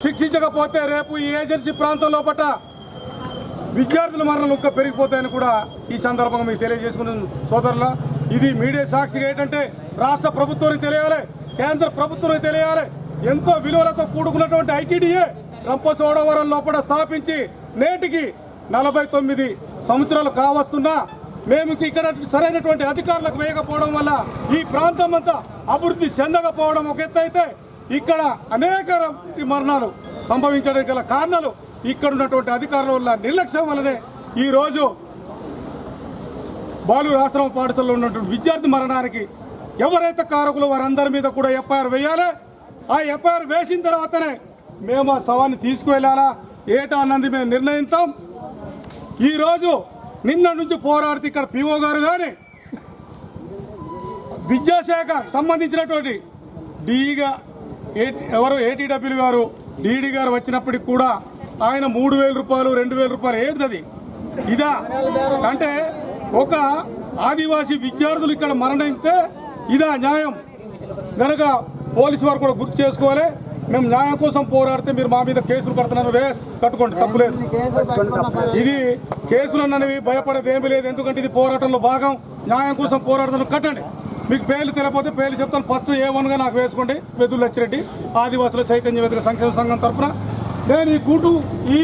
శిక్షించకపోతే రేపు ఈ ఏజెన్సీ ప్రాంతం లోపల విద్యార్థుల మరణాలు ఇంకా పెరిగిపోతాయని కూడా ఈ సందర్భంగా మీకు తెలియజేసుకున్న సోదరుల ఇది మీడియా సాక్షిగా ఏంటంటే రాష్ట్ర ప్రభుత్వానికి తెలియాలి కేంద్ర ప్రభుత్వానికి తెలియాలి. ఎంతో విలువలతో కూడుకున్నటువంటి ఐటీడీఏ రంపచోడవరం లోపల స్థాపించి నేటికి నలభై తొమ్మిది సంవత్సరాలు కావస్తున్నా మేము ఇక్కడ సరైనటువంటి అధికారులకు వేయకపోవడం వల్ల ఈ ప్రాంతం అంతా అభివృద్ధి చెందకపోవడం ఒక ఎత్తు అయితే ఇక్కడ అనేక మరణాలు సంభవించడానికి గల కారణాలు ఇక్కడ ఉన్నటువంటి అధికారుల వల్ల నిర్లక్ష్యం వల్లనే ఈరోజు బాలు ఆశ్రమ పాఠశాలలో ఉన్నటువంటి విద్యార్థి మరణానికి ఎవరైతే కారకులు వారందరి మీద కూడా ఎఫ్ఐఆర్ వేయాలి ఆ ఎఫ్ఐఆర్ వేసిన తర్వాతనే మేము ఆ శవాన్ని తీసుకువెళ్ళాలా? ఏటా అన్నది మేము నిర్ణయిస్తాం. ఈరోజు నిన్న నుంచి పోరాడితే ఇక్కడ పిఓ గారు కానీ విద్యాశాఖ సంబంధించినటువంటి డీగా ఎవరు? ఏటీడబ్ల్యూ గారు డీడీ గారు వచ్చినప్పటికి కూడా ఆయన మూడు వేల రూపాయలు రెండు వేల రూపాయలు ఏంటది ఇదా? అంటే ఒక ఆదివాసీ విద్యార్థులు ఇక్కడ మరణిస్తే ఇదా న్యాయం? కనుక పోలీసు వారు కూడా గుర్తు చేసుకోవాలి. మేము న్యాయం కోసం పోరాడితే మీరు మా మీద కేసులు కడుతున్నారు. రేస్ కట్టుకోండి తప్పులేదు ఇది కేసులు అన్నవి భయపడేది ఏమీ లేదు. ఎందుకంటే ఇది పోరాటంలో భాగం. న్యాయం కోసం పోరాడుతున్న కట్టండి. మీకు పేర్లు తెలియకపోతే పేర్లు చెప్తాను. ఫస్ట్ ఏ వన్గా నాకు వేసుకోండి. వెదులు లచ్చిరెడ్డి ఆదివాసుల చైతన్య వ్యతిరేక సంక్షేమ సంఘం తరఫున. నేను ఈ గుంటూ ఈ